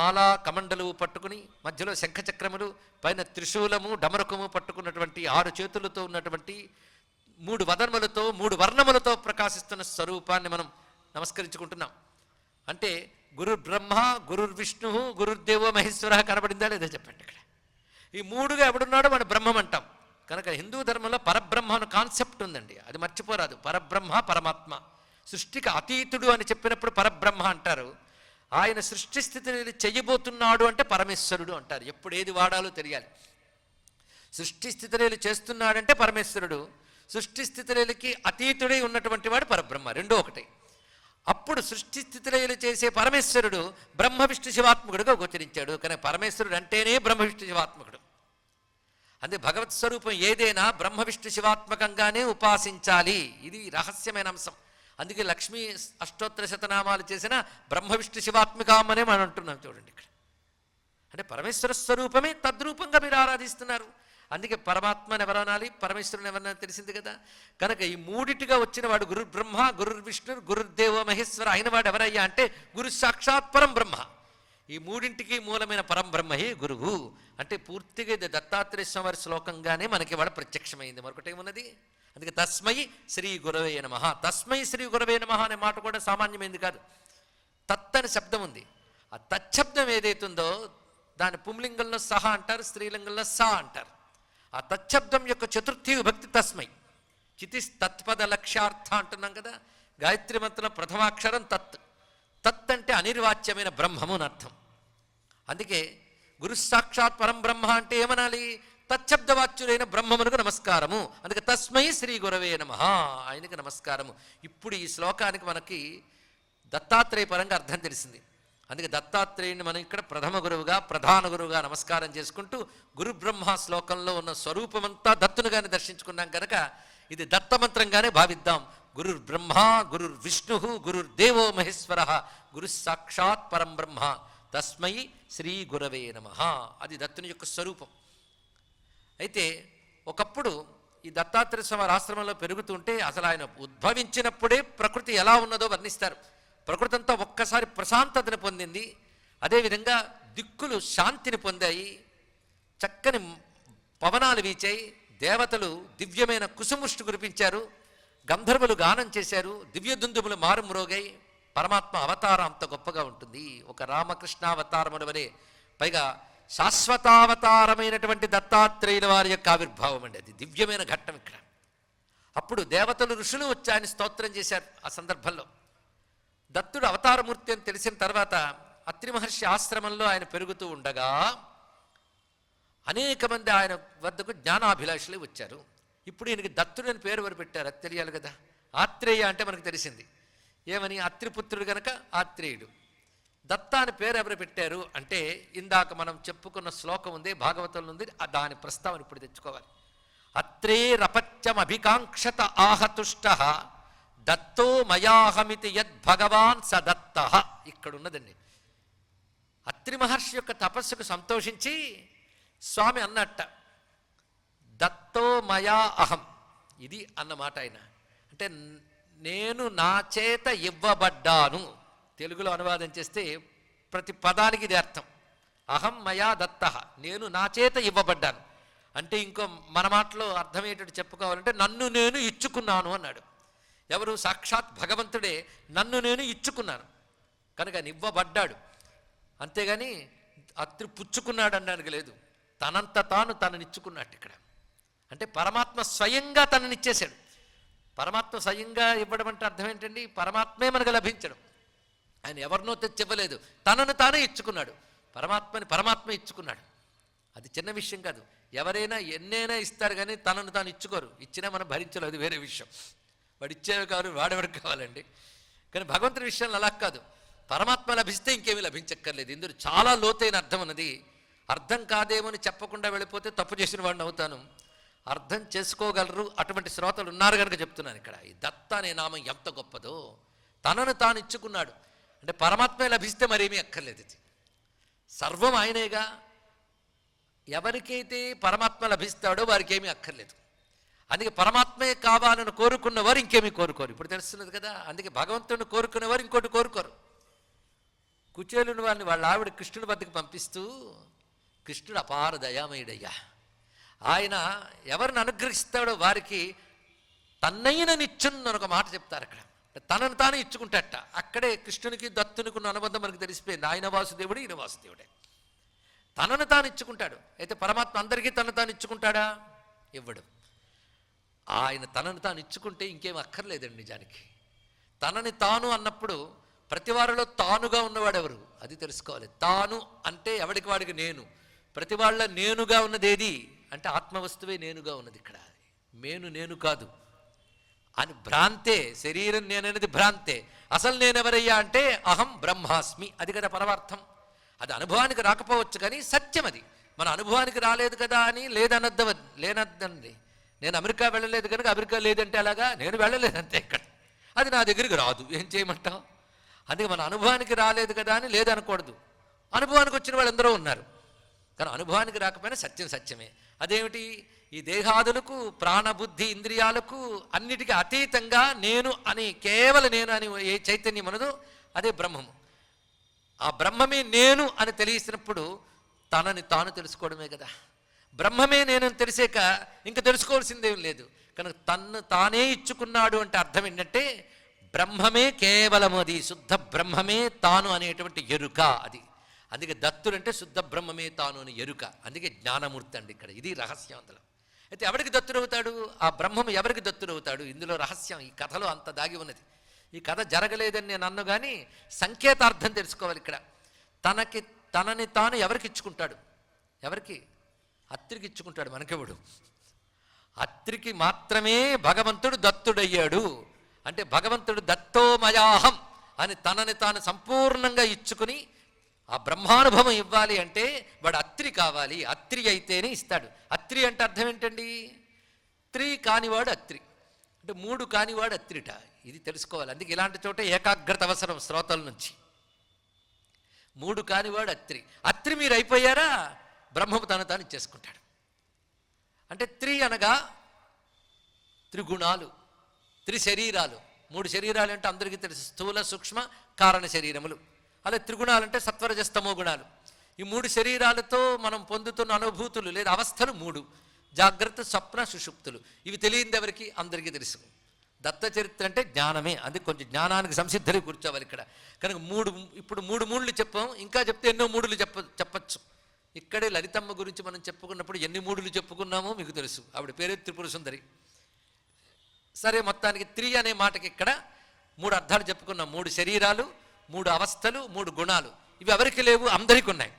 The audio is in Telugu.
మాలా కమండలు పట్టుకుని మధ్యలో శంఖచక్రములు పైన త్రిశూలము డమరకము పట్టుకున్నటువంటి ఆరు చేతులతో ఉన్నటువంటి మూడు వదనములతో మూడు వర్ణములతో ప్రకాశిస్తున్న స్వరూపాన్ని మనం నమస్కరించుకుంటున్నాం. అంటే గురు బ్రహ్మ గురుర్ విష్ణు గురుర్దేవో మహేశ్వర కనబడిందా లేదా చెప్పండి ఇక్కడ. ఈ మూడుగా ఎవడున్నాడో మన బ్రహ్మం అంటాం. కనుక హిందూ ధర్మంలో పరబ్రహ్మ అనే కాన్సెప్ట్ ఉందండి. అది మర్చిపోరాదు. పరబ్రహ్మ పరమాత్మ. సృష్టికి అతీతుడు అని చెప్పినప్పుడు పరబ్రహ్మ అంటారు. ఆయన సృష్టి స్థితిని చెయ్యబోతున్నాడు అంటే పరమేశ్వరుడు అంటారు. ఎప్పుడు ఏది వాడాలో తెలియాలి. సృష్టి స్థితిరేలు చేస్తున్నాడంటే పరమేశ్వరుడు. సృష్టి స్థితిరేలకి అతీతుడై ఉన్నటువంటి వాడు పరబ్రహ్మ రెండో ఒకటి. అప్పుడు సృష్టి స్థితిలయలు చేసే పరమేశ్వరుడు బ్రహ్మ విష్ణు శివాత్మకుడుగా గోచరించాడు. కానీ పరమేశ్వరుడు అంటేనే బ్రహ్మ విష్ణు శివాత్మకుడు. అదే భగవత్ స్వరూపం ఏదైనా బ్రహ్మ విష్ణు శివాత్మకంగానే ఉపాసించాలి. ఇది రహస్యమైన అంశం. అందుకే లక్ష్మీ అష్టోత్తర శతనామాలు చేసిన బ్రహ్మ విష్ణు శివాత్మికామనే మనం అంటున్నాం చూడండి ఇక్కడ. అంటే పరమేశ్వర స్వరూపమే తద్రూపంగా మీరు ఆరాధిస్తున్నారు. అందుకే పరమాత్మను ఎవరనాలి పరమేశ్వరుని ఎవరన్నా తెలిసింది కదా? కనుక ఈ మూడిటిగా వచ్చిన వాడు గురు బ్రహ్మ గురు విష్ణు గురుదేవ మహేశ్వర అయిన వాడు ఎవరయ్యా అంటే గురు సాక్షాత్ పరం బ్రహ్మ. ఈ మూడింటికి మూలమైన పరం బ్రహ్మయే గురువు. అంటే పూర్తిగా ఇది దత్తాత్రేయ స్వామి శ్లోకంగానే మనకి వాడు ప్రత్యక్షమైంది. మరొకటి ఏమున్నది? అందుకే తస్మై శ్రీ గురవే నమ. తస్మై శ్రీ గురవే నమ అనే మాట కూడా సామాన్యమైంది కాదు. తత్ అని శబ్దం ఉంది. ఆ తచ్చబ్దం ఏదైతుందో దాని పుంలింగంలో సహ అంటారు స్త్రీలింగంలో స అంటారు. ఆ తచ్చబ్దం యొక్క చతుర్థి విభక్తి తస్మై. చితిస్ తత్పద లక్ష్యార్థ అంటున్నాం కదా. గాయత్రి మంత్రంలో ప్రథమాక్షరం తత్. తత్ అంటే అనిర్వాచ్యమైన బ్రహ్మము అని అర్థం. అందుకే గురు సాక్షాత్ పరం బ్రహ్మ అంటే ఏమనాలి? తచ్చబ్దవాచ్యుడైన బ్రహ్మమునకు నమస్కారము. అందుకే తస్మై శ్రీ గురవే నమ. ఆయనకి నమస్కారము. ఇప్పుడు ఈ శ్లోకానికి మనకి దత్తాత్రేయ పరంగా అర్థం తెలిసింది. అందుకే దత్తాత్రేయుని మనం ఇక్కడ ప్రథమ గురువుగా ప్రధాన గురువుగా నమస్కారం చేసుకుంటూ గురు బ్రహ్మ శ్లోకంలో ఉన్న స్వరూపమంతా దత్తునుగానే దర్శించుకున్నాం కనుక ఇది దత్తమంత్రంగానే భావిద్దాం. గురుర్ బ్రహ్మ గురుర్ విష్ణు గురుర్ దేవో మహేశ్వర గురు సాక్షాత్ పరం బ్రహ్మ. తస్మై శ్రీ గురవే నమ. అది దత్తుని యొక్క స్వరూపం. అయితే ఒకప్పుడు ఈ దత్తాత్రేయ స్వామి ఆశ్రమంలో పెరుగుతుంటే అసలు ఆయన ఉద్భవించినప్పుడే ప్రకృతి ఎలా ఉన్నదో వర్ణిస్తారు. ప్రకృతి అంతా ఒక్కసారి ప్రశాంతతను పొందింది. అదేవిధంగా దిక్కులు శాంతిని పొందాయి. చక్కని పవనాలు వీచాయి. దేవతలు దివ్యమైన కుసుముష్టి కురిపించారు. గంధర్వులు గానం చేశారు. దివ్య దుందుములు మారుమ్రోగాయి పరమాత్మ అవతారం అంత గొప్పగా ఉంటుంది. ఒక రామకృష్ణ అవతారముల వలె పైగా శాశ్వతావతారమైనటువంటి దత్తాత్రేయుల వారి యొక్క ఆవిర్భావం అండి అది. దివ్యమైన ఘట్టం ఇక్కడ. అప్పుడు దేవతలు ఋషులు వచ్చి ఆయన స్తోత్రం చేశారు ఆ సందర్భంలో. దత్తుడు అవతారమూర్తి అని తెలిసిన తర్వాత అత్రి మహర్షి ఆశ్రమంలో ఆయన పెరుగుతూ ఉండగా అనేక మంది ఆయన వద్దకు జ్ఞానాభిలాషులు వచ్చారు. ఇప్పుడు ఈయనకి దత్తుడు అని పేరు ఎవరు పెట్టారు? అది తెలియాలి కదా. ఆత్రేయ అంటే మనకు తెలిసింది. ఏమని? అత్రిపుత్రుడు కనుక ఆత్రేయుడు. దత్త అని పేరు ఎవరు పెట్టారు అంటే ఇందాక మనం చెప్పుకున్న శ్లోకం ఉంది భాగవతంలో ఉంది దాని ప్రస్తావన ఇప్పుడు తెచ్చుకోవాలి. అత్రే రపత్యమభికాంక్షత ఆహతుష్ట దత్తో మయాహమితి యద్భగవాన్ స దత్త. ఇక్కడ ఉన్నదండి అత్రి మహర్షి యొక్క తపస్సుకు సంతోషించి స్వామి అన్నట్ట దత్తో మయా అహం. ఇది అన్నమాట ఆయన. అంటే నేను నా చేత ఇవ్వబడ్డాను. తెలుగులో అనువాదం చేస్తే ప్రతి పదానికి ఇది అర్థం. అహం మయా దత్త. నేను నా చేత ఇవ్వబడ్డాను. అంటే ఇంకో మన మాటలో అర్థమయ్యేటట్టు చెప్పుకోవాలంటే నన్ను నేను ఇచ్చుకున్నాను అన్నాడు. ఎవరు? సాక్షాత్ భగవంతుడే నన్ను నేను ఇచ్చుకున్నాను. కనుక ఆయన ఇవ్వబడ్డాడు అంతేగాని అత్రి పుచ్చుకున్నాడు అనడానికి లేదు. తనంత తాను తననిచ్చుకున్నట్టు ఇక్కడ. అంటే పరమాత్మ స్వయంగా తననిచ్చేశాడు పరమాత్మ స్వయంగా ఇవ్వడం అంటే అర్థం ఏంటండి? పరమాత్మే మనకు లభించడం. ఆయన ఎవరినో తెచ్చి ఇవ్వలేదు తనను తానే ఇచ్చుకున్నాడు. పరమాత్మని పరమాత్మ ఇచ్చుకున్నాడు. అది చిన్న విషయం కాదు. ఎవరైనా ఎన్నైనా ఇస్తారు కానీ తనను తాను ఇచ్చుకోరు. ఇచ్చినా మనం భరించలేదు అది వేరే విషయం. వాడు ఇచ్చేవి కాదు వాడెవడికి కావాలండి? కానీ భగవంతుని విషయంలో అలా కాదు. పరమాత్మ లభిస్తే ఇంకేమీ లభించక్కర్లేదు. ఇందులో చాలా లోతైన అర్థం ఉన్నది. అర్థం కాదేమని చెప్పకుండా వెళ్ళిపోతే తప్పు చేసిన వాడిని అవుతాను. అర్థం చేసుకోగలరు. అటువంటి శ్రోతలు ఉన్నారు కనుక చెప్తున్నాను ఇక్కడ. ఈ దత్త అనే నామం ఎంత గొప్పదో. తనను తాను ఇచ్చుకున్నాడు. అంటే పరమాత్మే లభిస్తే మరేమీ అక్కర్లేదు ఇది. సర్వం ఆయనేగా. ఎవరికైతే పరమాత్మ లభిస్తాడో వారికి ఏమీ అక్కర్లేదు. అందుకే పరమాత్మే కావాలని కోరుకున్నవారు ఇంకేమీ కోరుకోరు. ఇప్పుడు తెలుస్తున్నది కదా అందుకే భగవంతుడిని కోరుకునేవారు ఇంకోటి కోరుకోరు. కుచేలుని వారిని వాళ్ళ ఆవిడ కృష్ణుడి వద్దకు పంపిస్తూ కృష్ణుడు అపార దయామయుడయ్యా. ఆయన ఎవరిని అనుగ్రహిస్తాడో వారికి తన్నైన నిచ్చున్న ఒక మాట చెప్తారు అక్కడ. తనను తాను ఇచ్చుకుంటాట. అక్కడే కృష్ణునికి దత్తునికి ఉన్న అనుబంధం మనకు తెలిసిపోయింది. ఆయన వాసుదేవుడు ఈయన వాసుదేవుడే. తనను తాను ఇచ్చుకుంటాడు. అయితే పరమాత్మ అందరికీ తను తాను ఇచ్చుకుంటాడా? ఇవ్వడు. ఆయన తనను తాను ఇచ్చుకుంటే ఇంకేం అక్కర్లేదండి నిజానికి. తనని తాను అన్నప్పుడు ప్రతి వారిలో తానుగా ఉన్నవాడు ఎవరు అది తెలుసుకోవాలి. తాను అంటే ఎవడికి వాడికి నేను. ప్రతి వాళ్ళ నేనుగా ఉన్నది ఏది అంటే ఆత్మవస్తువే నేనుగా ఉన్నది ఇక్కడ. మేను నేను కాదు. అని భ్రాంతే శరీరం నేననేది భ్రాంతే. అసలు నేనెవరయ్యా అంటే అహం బ్రహ్మాస్మి. అది కదా పరమార్థం. అది అనుభవానికి రాకపోవచ్చు కానీ సత్యం అది. మన అనుభవానికి రాలేదు కదా అని లేదనద్ద లేనద్దండి. నేను అమెరికా వెళ్ళలేదు కనుక అమెరికా లేదంటే అలాగా? నేను వెళ్ళలేదంతే ఇక్కడ అది నా దగ్గరికి రాదు. ఏం చేయమంటాం? అందుకే మన అనుభవానికి రాలేదు కదా అని లేదనకూడదు. అనుభవానికి వచ్చిన వాళ్ళు ఉన్నారు. కానీ అనుభవానికి రాకపోయినా సత్యం సత్యమే. అదేమిటి? ఈ దేహాదులకు ప్రాణబుద్ధి ఇంద్రియాలకు అన్నిటికీ అతీతంగా నేను అని కేవలం నేను అని ఏ చైతన్యం అనదో అదే బ్రహ్మము. ఆ బ్రహ్మమే నేను అని తెలిసినప్పుడు తనని తాను తెలుసుకోవడమే కదా. బ్రహ్మమే నేను తెలిసాక ఇంకా తెలుసుకోవాల్సిందేం లేదు. కనుక తన్ను తానే ఇచ్చుకున్నాడు అంటే అర్థం ఏంటంటే బ్రహ్మమే కేవలం అది శుద్ధ బ్రహ్మమే తాను అనేటువంటి ఎరుక అది. అందుకే దత్తుడంటే శుద్ధ బ్రహ్మమే తాను అని ఎరుక. అందుకే జ్ఞానమూర్తి అండి ఇక్కడ. ఇది రహస్యం అందులో. అయితే ఎవరికి దత్తుడవుతాడు? ఆ బ్రహ్మం ఎవరికి దత్తుడవుతాడు? ఇందులో రహస్యం ఈ కథలో అంత దాగి ఉన్నది. ఈ కథ జరగలేదని నేను అన్ను కానీ సంకేతార్థం తెలుసుకోవాలి ఇక్కడ. తనకి తనని తాను ఎవరికి ఇచ్చుకుంటాడు? ఎవరికి? అత్రికి ఇచ్చుకుంటాడు మనకెవడు? అత్రికి మాత్రమే భగవంతుడు దత్తుడయ్యాడు. అంటే భగవంతుడు దత్తోమయాహం అని తనని తాను సంపూర్ణంగా ఇచ్చుకుని ఆ బ్రహ్మానుభవం ఇవ్వాలి అంటే వాడు అత్రి కావాలి అత్రి అయితేనే ఇస్తాడు. అత్రి అంటే అర్థం ఏంటండి? త్రి కానివాడు అత్రి. అంటే మూడు కానివాడు అత్రిట. ఇది తెలుసుకోవాలి. అందుకే ఇలాంటి చోట ఏకాగ్రత అవసరం శ్రోతల నుంచి. మూడు కానివాడు అత్రి. అత్రి మీరు అయిపోయారా? బ్రహ్మము తను తాను ఇచ్చేసుకుంటాడు అంటే త్రి అనగా త్రిగుణాలు త్రి శరీరాలు మూడు శరీరాలు అంటే అందరికీ తెలుసు. స్థూల సూక్ష్మ కారణ శరీరములు. అలా త్రిగుణాలు అంటే సత్వరజస్తమో గుణాలు. ఈ మూడు శరీరాలతో మనం పొందుతున్న అనుభూతులు లేదా అవస్థలు మూడు. జాగ్రత్త స్వప్న సుషుప్తులు. ఇవి తెలియంది ఎవరికి? అందరికీ తెలుసు. దత్త చరిత్ర అంటే జ్ఞానమే. అది కొంచెం జ్ఞానానికి సంసిద్ధులై కూర్చోవాలి ఇక్కడ. కనుక మూడు ఇప్పుడు మూడు మూడులు చెప్పాం. ఇంకా చెప్తే ఎన్నో మూడులు చెప్ప చెప్పచ్చు. ఇక్కడే లలితమ్మ గురించి మనం చెప్పుకున్నప్పుడు ఎన్ని మూడులు చెప్పుకున్నామో మీకు తెలుసు. ఆవిడ పేరే త్రిపుర సుందరి సరే మొత్తానికి త్రి అనే మాటకి ఇక్కడ మూడు అర్థాలు చెప్పుకున్నాం. మూడు శరీరాలు మూడు అవస్థలు మూడు గుణాలు. ఇవి ఎవరికి లేవు? అందరికీ ఉన్నాయి.